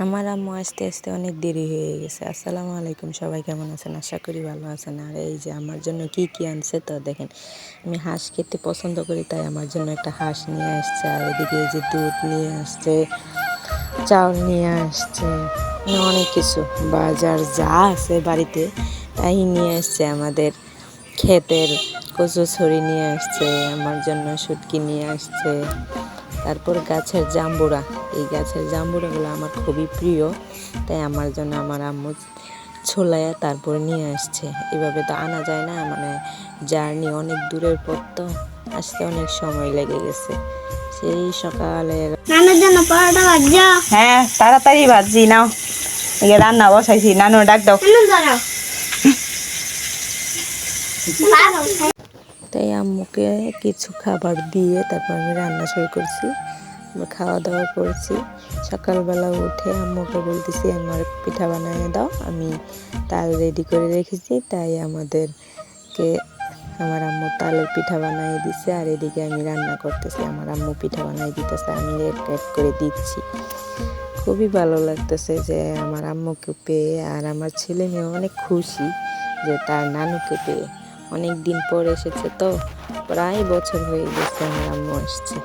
আমার আম্মু আসতে আসতে অনেক দেরি হয়ে গেছে। আসসালামু আলাইকুম, সবাই কেমন আছেন? আশা করি ভালো আছেন। আর এই যে আমার জন্য কি কি আনছে তো দেখেন, আমি হাঁস খেতে পছন্দ করি, তাই আমার জন্য একটা হাঁস নিয়ে আসছে। আর এদিকে এই যে দুধ নিয়ে আসছে, চাউল নিয়ে আসছে মানে অনেক কিছু। বাজার যা আছে বাড়িতে, তাই নিয়ে আসছে। আমাদের ক্ষেতের কচু ছড়ি নিয়ে আসছে, আমার জন্য শুটকি নিয়ে আসছে। তারপর গাছের জাম্বুরা। এই গাছের জাম্বুরাগুলো আমার খুবই প্রিয় তাই আমার জন্য আমার আম্মু ছোলায়া তারপর নিয়ে আসছে। এভাবে তো আনা যায় না মানে জার্নি অনেক দূরের পর তো আসতে অনেক সময় লেগে গেছে। সেই সকালে নানুর জন্য পরোটা ভাজছো হ্যাঁ তাড়াতাড়ি ভাজি নাও। এগে রান্না বসাইছি নানু ডাক দাও। তাই আম্মুকে কিছু খাবার দিয়ে তারপর আমি রান্না শুরু করছি। আমরা খাওয়া দাওয়া করছি। সকালবেলা উঠে আম্মুকে বলতেছি, আমার পিঠা বানিয়ে দাও। আমি তাল রেডি করে রেখেছি। তাই আমাদেরকে আমার আম্মু তালের পিঠা বানিয়ে দিছে। আর এদিকে আমি রান্না করতেছি। আমার আম্মু পিঠা বানিয়ে দিতেছে। আমি এক এক করে দিচ্ছি। খুবই ভালো লাগতেছে যে আমার আম্মুকে পেয়ে আর আমার ছেলে মেয়ে অনেক খুশি যে তার নানুকে পেয়ে। অনেক দিন পর এসেছে তো, প্রায় বছর হয়ে গেছে আমার আম্মু আসছে।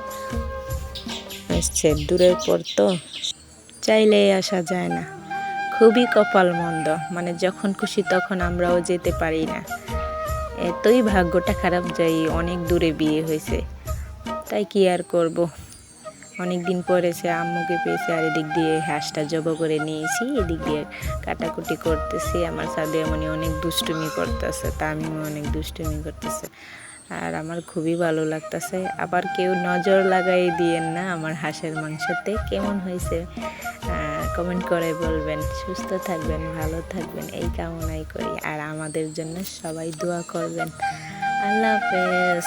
আসছে দূরের পর তো, চাইলেই আসা যায় না। খুবই কপাল মন্দ মানে যখন খুশি তখন আমরাও যেতে পারি না। এতই ভাগ্যটা খারাপ যাই অনেক দূরে বিয়ে হয়েছে। তাই কি আর করব? অনেক দিন পরে সে আম্মুকে পেয়েছে, আর এদিক দিয়ে হাঁসটা জব করে নিয়েছি, এদিক দিয়ে কাটাকুটি করতেছি। আমার সাদে মনে অনেক দুষ্টুমি করতেছে তা আমিও অনেক দুষ্টুমি করতেছে। আর আমার খুবই ভালো লাগতেছে। আবার কেউ নজর লাগাই দিয়েন না আমার হাঁসের মাংসতে। কেমন হয়েছে? কমেন্ট করে বলবেন। সুস্থ থাকবেন, ভালো থাকবেন, এই কামনাই করি। আর আমাদের জন্য সবাই দোয়া করবেন। আল্লাহ হাফেজ।